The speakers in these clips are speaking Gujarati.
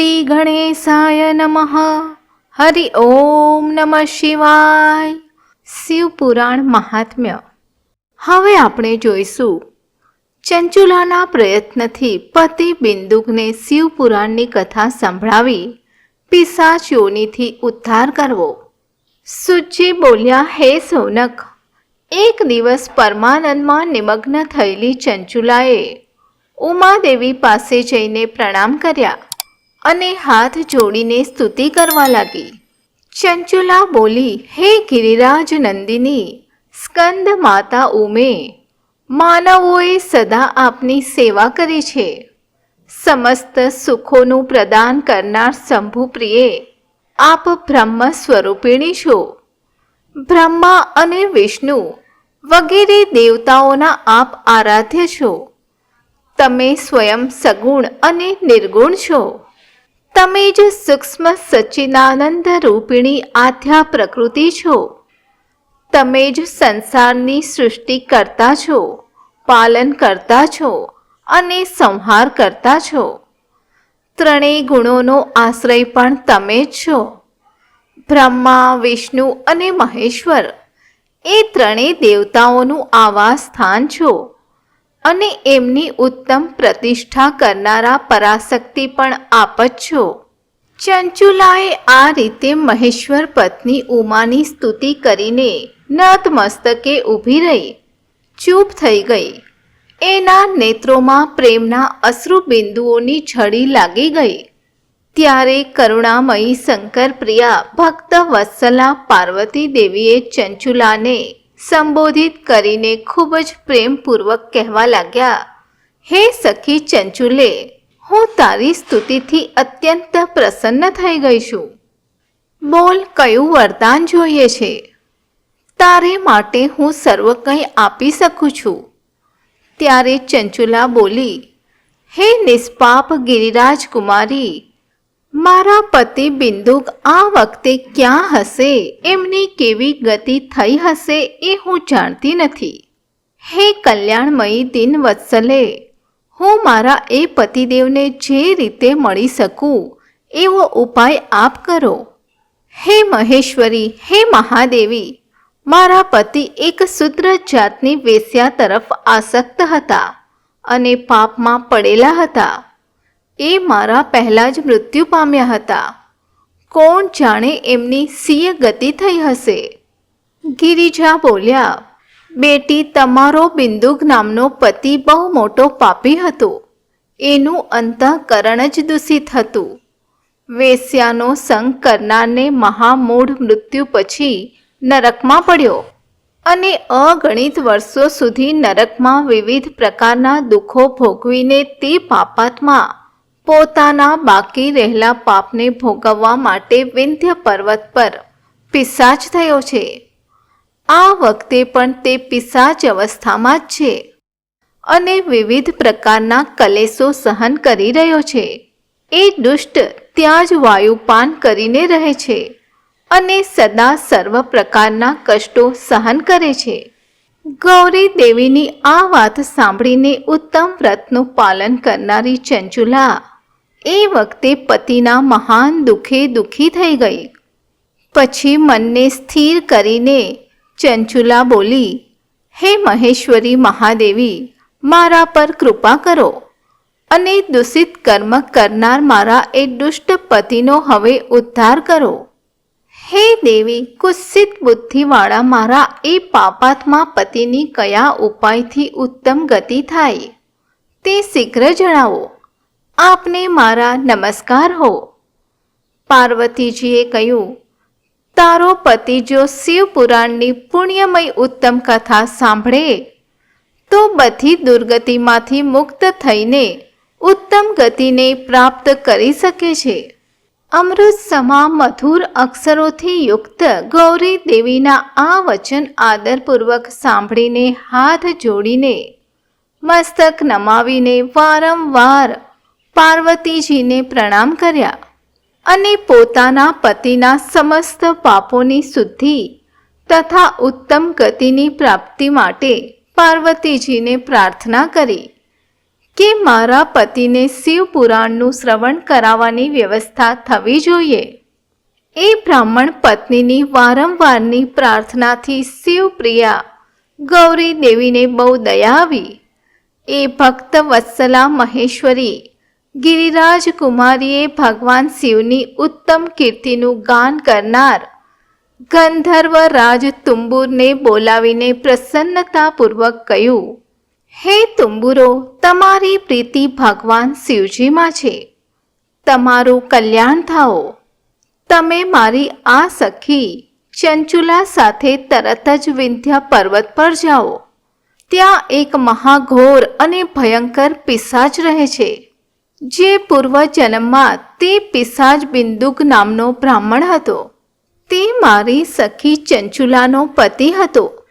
શ્રી ગણેશાય નમઃ હરિ ઓમ નમઃ શિવાય શિવપુરાણ મહાત્મ્ય હવે આપણે જોઈશું ચંચુલાના પ્રયત્નથી પતિ બિંદુકને શિવપુરાણની કથા સંભળાવી પિશાચ યોનિથી ઉદ્ધાર કરવો। સુજી બોલ્યા, હે સોનક, એક દિવસ પરમાનંદમાં નિમગ્ન થયેલી ચંચુલાએ ઉમાદેવી પાસે જઈને પ્રણામ કર્યા। અને હાથ જોડીને સ્તુતિ કરવા લાગી. ચંચુલા બોલી, હે ગિરિરાજ નંદિની, સ્કંદ માતા ઉમે, માનવોએ સદા આપની સેવા કરી છે. સમસ્ત સુખોનું પ્રદાન કરનાર શંભુપ્રિયે, આપ બ્રહ્મ સ્વરૂપિણી છો. બ્રહ્મા અને વિષ્ણુ વગેરે દેવતાઓના આપ આરાધ્ય છો. તમે સ્વયં સગુણ અને નિર્ગુણ છો. તમે જ સૂક્ષ્મ સચ્ચિદાનંદ રૂપિણી આધ્યા પ્રકૃતિ છો, તમે જ સંસારની સૃષ્ટિ કરતા છો, પાલન કરતા છો અને સંહાર કરતા છો. ત્રણેય ગુણોનો આશ્રય પણ તમે જ છો. બ્રહ્મા, વિષ્ણુ અને મહેશ્વર, એ ત્રણેય દેવતાઓનું આવાસ સ્થાન છો. અને એમની ઉત્તમ પ્રતિષ્ઠા કરનારા પરાશક્તિ પણ આપ છો. ચંચુલાએ આ રીતે મહેશ્વર પત્ની ઉમાની સ્તુતિ કરીને નતમસ્તકે ઊભી રહી. ચૂપ થઈ ગઈ. એના નેત્રોમાં પ્રેમના અશ્રુ બિંદુઓની છડી લાગી ગઈ. ત્યારે કરુણામયી શંકર પ્રિયા ભક્ત વત્સલા પાર્વતી દેવીએ ચંચુલાને સંબોધિત કરીને ખૂબ જ પ્રેમપૂર્વક કહેવા લાગ્યા, હે સખી ચંચુલે, હું તારી સ્તુતિથી અત્યંત પ્રસન્ન થઈ ગઈ છું. બોલ કયું વરદાન જોઈએ છે? તારે માટે હું સર્વ કંઈ આપી શકું છું. ત્યારે ચંચુલા બોલી, હે નિષ્પાપ ગિરિરાજ કુમારી મારા પતિ બિંદુક આ વખતે ક્યાં હશે? એમની કેવી ગતિ થઈ હશે એ હું જાણતી નથી. હે કલ્યાણમયી દિન વત્સલે, હું મારા એ પતિદેવને જે રીતે મળી શકું, એવો ઉપાય આપ કરો. હે મહેશ્વરી, હે મહાદેવી, મારા પતિ એક શુદ્ર જાતની વેશ્યા તરફ આસક્ત હતા અને પાપમાં પડેલા હતા. એ મારા પહેલાં જ મૃત્યુ પામ્યા હતા. કોણ જાણે એમની સિંહ ગતિ થઈ હશે? ગિરિજા બોલ્યા, બેટી, તમારો બિંદુક નામનો પતિ બહુ મોટો પાપી હતો. એનું અંતઃકરણ જ દૂષિત હતું. વેશ્યાનો સંગ કરનારને મહામૂઢ મૃત્યુ પછી નરકમાં પડ્યો. અને અગણિત વર્ષો સુધી નરકમાં વિવિધ પ્રકારના દુઃખો ભોગવીને તે પાપાત્મા પોતાના બાકી રહેલા પાપને ભોગવવા માટે વિંધ્ય પર્વત પર પિશાચ થયો છે. આ વખતે પણ તે પિશાચ અવસ્થામાં જ છે અને વિવિધ પ્રકારના કલેશો સહન કરી રહ્યો છે. એ દુષ્ટ ત્યાં જ વાયુપાન કરીને રહે છે અને સદા સર્વ પ્રકારના કષ્ટો સહન કરે છે. ગૌરી દેવીની આ વાત સાંભળીને ઉત્તમ વ્રતનું પાલન કરનારી ચંચુલા એ વખતે પતિના મહાન દુઃખે દુઃખી થઈ ગઈ. પછી મનને સ્થિર કરીને ચંચુલા બોલી, હે મહેશ્વરી મહાદેવી, મારા પર કૃપા કરો અને દૂષિત કર્મ કરનાર મારા એ દુષ્ટ પતિનો હવે ઉદ્ધાર કરો. હે દેવી કુત્સિત બુદ્ધિવાળા મારા એ પાપાત્મા પતિની કયા ઉપાયથી ઉત્તમ ગતિ થાય તે શીઘ્ર જણાવો. આપને મારા નમસ્કાર હો. પાર્વતીજીએ કહ્યું, તારો પતિ જો શિવપુરાણની પુણ્યમય ઉત્તમ કથા સાંભળે, તો બધી દુર્ગતિમાંથી મુક્ત થઈને ઉત્તમ ગતિને પ્રાપ્ત કરી શકે છે. અમૃત સમા મધુર અક્ષરોથી યુક્ત ગૌરી દેવીના આ વચન આદરપૂર્વક સાંભળીને હાથ જોડીને મસ્તક નમાવીને વારંવાર પાર્વતીજીને પ્રણામ કર્યા અને પોતાના પતિના સમસ્ત પાપોની શુદ્ધિ તથા ઉત્તમ ગતિની પ્રાપ્તિ માટે પાર્વતીજીને પ્રાર્થના કરી કે મારા પતિને શિવ પુરાણનું શ્રવણ કરાવવાની વ્યવસ્થા થવી જોઈએ. એ બ્રાહ્મણ પત્નીની વારંવારની પ્રાર્થનાથી શિવપ્રિયા ગૌરી દેવીને બહુ દયા આવી. એ ભક્ત વત્સલા મહેશ્વરી ગિરિરાજ કુમારીએ ભગવાન શિવની ઉત્તમ કીર્તિનું ગાન કરનાર ગંધર્વ રાજ તુંબુરને બોલાવીને પ્રસન્નતાપૂર્વક કહ્યું, હે તુંબુરો, તમારી પ્રીતિ ભગવાન શિવજીમાં છે. તમારું કલ્યાણ થાઓ. તમે મારી આ સખી ચંચુલા સાથે તરત જ વિંધ્યા પર્વત પર જાઓ. ત્યાં એક મહાઘોર અને ભયંકર પિશાચ રહે છે. જે પૂર્વજન્મમાં તે પિશાચ બિંદુક નામનો બ્રાહ્મણ હતો. તે મારી સખી ચંચુલાનો પતિ હતો.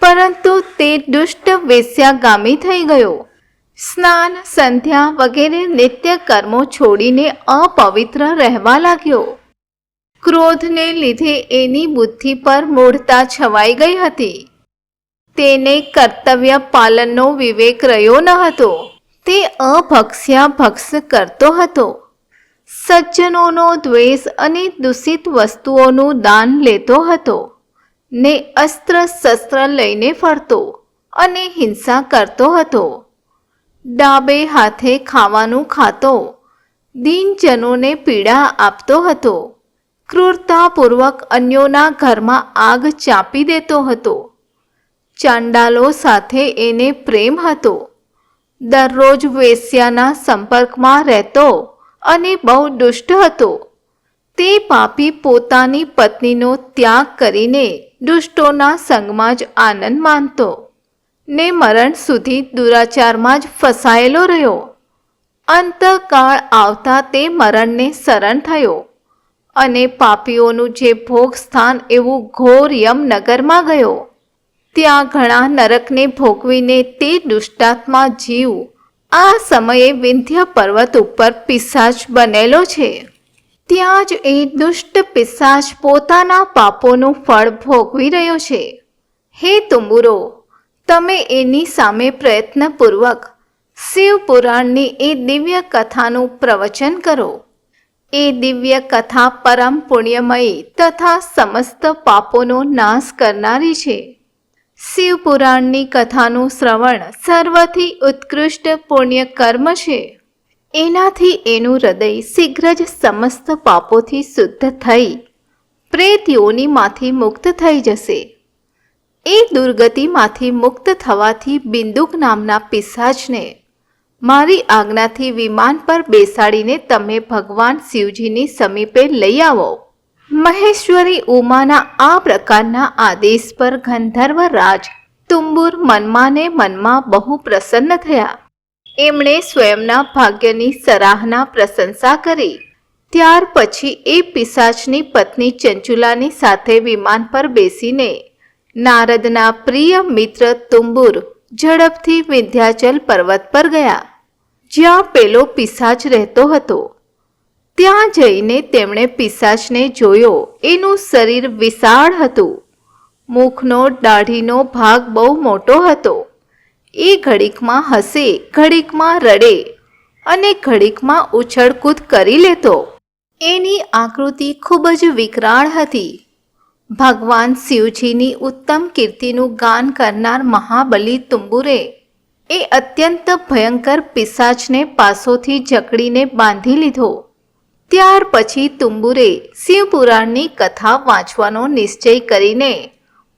પરંતુ તે દુષ્ટ વેશ્યાગામી થઈ ગયો. સ્નાન, સંધ્યા વગેરે નિત્ય કર્મો છોડીને અપવિત્ર રહેવા લાગ્યો. ક્રોધને લીધે એની બુદ્ધિ પર મૂઢતા છવાઈ ગઈ હતી. તેને કર્તવ્ય પાલનનો વિવેક રહ્યો ન હતો. તે અભક્ષ્યા ભક્ષ કરતો હતો. સજ્જનોનો દ્વેષ અને દૂષિત વસ્તુઓનું દાન લેતો હતો. ને અસ્ત્ર શસ્ત્ર લઈને ફરતો અને હિંસા કરતો હતો. ડાબે હાથે ખાવાનું ખાતો, દિનજનોને પીડા આપતો હતો. ક્રૂરતાપૂર્વક અન્યોના ઘરમાં આગ ચાપી દેતો હતો. ચાંડાલો સાથે એને પ્રેમ હતો. દરરોજ વેશ્યાના સંપર્કમાં રહેતો અને બહુ દુષ્ટ હતો. તે પાપી પોતાની પત્નીનો ત્યાગ કરીને દુષ્ટોના સંગમાં જ આનંદ માનતો. ને મરણ સુધી દુરાચારમાં જ ફસાયેલો રહ્યો. અંતકાળ આવતા તે મરણને શરણ થયો અને પાપીઓનું જે ભોગ સ્થાન એવું ઘોર યમનગરમાં ગયો. ત્યાં ઘણા નરકને ભોગવીને તે દુષ્ટાત્મા જીવ આ સમયે વિંધ્ય પર્વત ઉપર પિશાચ બનેલો છે. ત્યાં જ એ દુષ્ટ પિશાચ પોતાના પાપોનું ફળ ભોગવી રહ્યો છે. હે તુંબુરો તમે એની સામે પ્રયત્નપૂર્વક શિવ પુરાણની એ દિવ્ય કથાનું પ્રવચન કરો. એ દિવ્ય કથા પરમ પુણ્યમયી તથા સમસ્ત પાપોનો નાશ કરનારી છે. શિવ પુરાણની કથાનું શ્રવણ સર્વથી ઉત્કૃષ્ટ પુણ્ય કર્મ છે. એનાથી એનું હૃદય શીઘ્ર જ સમસ્ત પાપોથી શુદ્ધ થઈ પ્રેત યોનિમાંથી મુક્ત થઈ જશે. એ દુર્ગતિમાંથી મુક્ત થવાથી બિંદુક નામના પિશાચને, મારી આજ્ઞાથી વિમાન પર બેસાડીને તમે ભગવાન શિવજીની સમીપે લઈ આવો. મહેશ્વરી ઉમાના આ પ્રકારના આદેશ પર ગંધર્વ રાજ તુંબુર મનમાં ને મનમાં બહુ પ્રસન્ન થયા એમણે સ્વયંના ભાગ્યની સરાહના પ્રશંસા કરી ત્યાર પછી એ પિશાચની પત્ની ચંચુલાની સાથે વિમાન પર બેસીને નારદના પ્રિય મિત્ર તુંબુર ઝડપથી વિંધ્યાચલ પર્વત પર ગયા જ્યાં પેલો પિશાચ રહેતો હતો ત્યાં જઈને તેમણે પિશાચને જોયો. એનું શરીર વિશાળ હતું. મુખનો દાઢીનો ભાગ બહુ મોટો હતો. એ ઘડીકમાં હસે, ઘડીકમાં રડે અને ઘડીકમાં ઉછળકૂદ કરી લેતો. એની આકૃતિ ખૂબ જ વિકરાળ હતી. ભગવાન શિવજીની ઉત્તમ કીર્તિનું ગાન કરનાર મહાબલી તુંબુરે એ અત્યંત ભયંકર પિશાચને પાસોથી જકડીને બાંધી લીધો. ત્યાર પછી તુંબુરે શિવપુરાણની કથા વાંચવાનો નિશ્ચય કરીને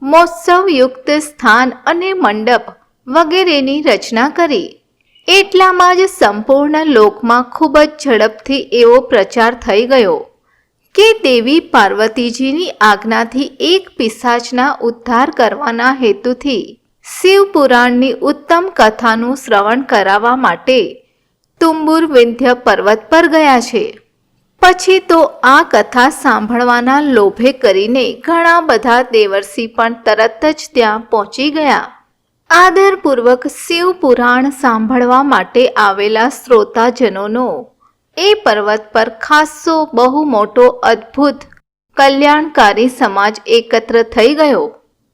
મોત્સવયુક્ત સ્થાન અને મંડપ વગેરેની રચના કરી. એટલામાં જ સંપૂર્ણ લોકમાં ખૂબ જ ઝડપથી એવો પ્રચાર થઈ ગયો કે દેવી પાર્વતીજીની આજ્ઞાથી એક પિશાચના ઉદ્ધાર કરવાના હેતુથી શિવપુરાણની ઉત્તમ કથાનું શ્રવણ કરાવવા માટે તુંબુર વિંધ્ય પર્વત પર ગયા છે. પછી તો આ કથા સાંભળવાના લોભે કરીને ઘણા બધા દેવર્ષિ પણ તરત જ ત્યાં પહોંચી ગયા. આદરપૂર્વક શિવ પુરાણ સાંભળવા માટે આવેલા શ્રોતાજનોનો એ પર્વત પર ખાસ્સો બહુ મોટો અદ્ભુત કલ્યાણકારી સમાજ એકત્ર થઈ ગયો.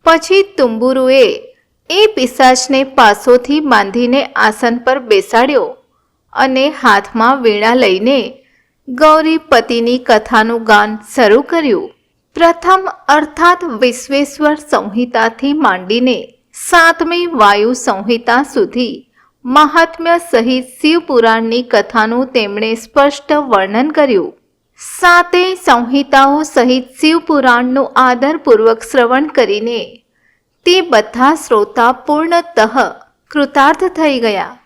પછી તુંબુરુએ એ પિશાચને પાસોથી બાંધીને આસન પર બેસાડ્યો અને હાથમાં વીણા લઈને ગૌરીપતિની કથાનું ગાન શરૂ કર્યું. પ્રથમ અર્થાત વિશ્વેશ્વર સંહિતાથી માંડીને સાતમી વાયુ સંહિતા સુધી મહાત્મ્ય સહિત શિવપુરાણની કથાનું તેમણે સ્પષ્ટ વર્ણન કર્યું. સાતેય સંહિતાઓ સહિત શિવપુરાણનું આદરપૂર્વક શ્રવણ કરીને તે બધા શ્રોતા પૂર્ણતઃ કૃતાર્થ થઈ ગયા.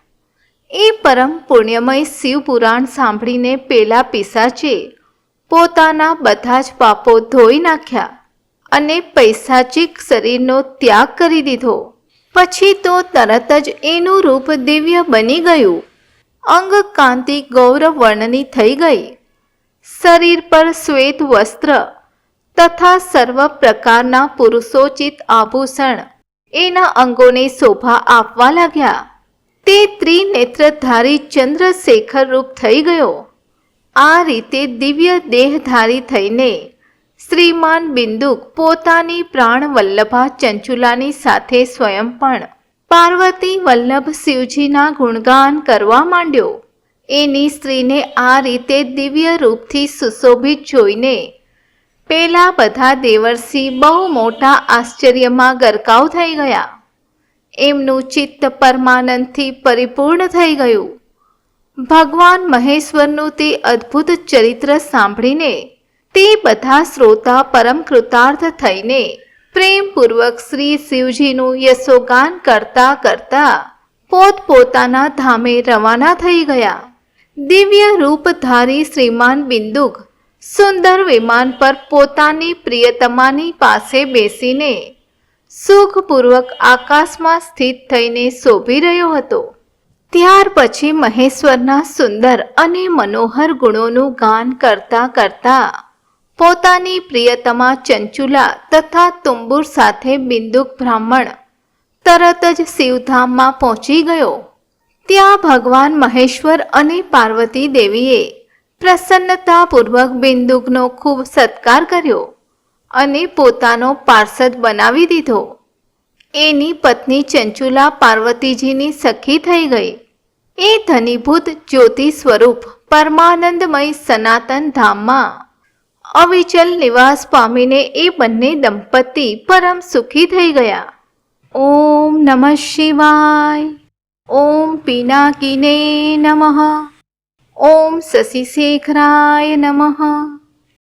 એ પરમ પુણ્યમય શિવપુરાણ સાંભળીને પેલા પિસાચે પોતાના બધા જ પાપો ધોઈ નાખ્યા અને પૈસાચિક શરીરનો ત્યાગ કરી દીધો. પછી તો તરત જ એનું રૂપ દિવ્ય બની ગયું. અંગ કાંતિ ગૌરવ વર્ણની થઈ ગઈ. શરીર પર શ્વેત વસ્ત્ર તથા સર્વ પ્રકારના પુરુષોચિત આભૂષણ એના અંગોને શોભા આપવા લાગ્યા. તે ત્રિનેત્રધારી ચંદ્રશેખર રૂપ થઈ ગયો. આ રીતે દિવ્ય દેહધારી થઈને શ્રીમાન બિંદુક પોતાની પ્રાણ વલ્લભા ચંચુલાની સાથે સ્વયં પણ પાર્વતી વલ્લભ શિવજીના ગુણગાન કરવા માંડ્યો. એની સ્ત્રીને આ રીતે દિવ્ય રૂપથી સુશોભિત જોઈને પેલા બધા દેવર્ષિ બહુ મોટા આશ્ચર્યમાં ગરકાવ થઈ ગયા. એમનું ચિત્ત પરમાનંદથી પરિપૂર્ણ થઈ ગયું. ભગવાન મહેશ્વરનું તે અદ્ભુત ચરિત્ર સાંભળીને તે બધા શ્રોતા પરમ કૃતાર્થ થઈને પ્રેમપૂર્વક શ્રી શિવજીનું યશોગાન કરતા કરતા પોતપોતાના ધામે રવાના થઈ ગયા. દિવ્ય રૂપધારી શ્રીમાન બિંદુક સુંદર વિમાન પર પોતાની પ્રિયતમાની પાસે બેસીને સુખપૂર્વક આકાશમાં સ્થિત થઈને શોભી રહ્યો હતો. ત્યાર પછી મહેશ્વરના સુંદર અને મનોહર ગુણોનું ગાન કરતા કરતા પોતાની પ્રિયતમા ચંચુલા તથા તુંબુર સાથે બિંદુક બ્રાહ્મણ તરત જ શિવધામમાં પહોંચી ગયો. ત્યાં ભગવાન મહેશ્વર અને પાર્વતી દેવીએ પ્રસન્નતાપૂર્વક બિંદુકનો ખૂબ સત્કાર કર્યો. અને પોતાનો પાર્ષદ બનાવી દીધો. એની પત્ની ચંચુલા પાર્વતીજીની સખી થઈ ગઈ. એ ધનીભૂત જ્યોતિ સ્વરૂપ પરમાનંદમય સનાતન ધામમાં. અવિચલ નિવાસ પામીને એ બંને દંપતી પરમ સુખી થઈ ગયા. ઓમ નમઃ શિવાય. ઓમ પિનાકીને નમઃ. ઓમ શશિશેખરાય નમઃ.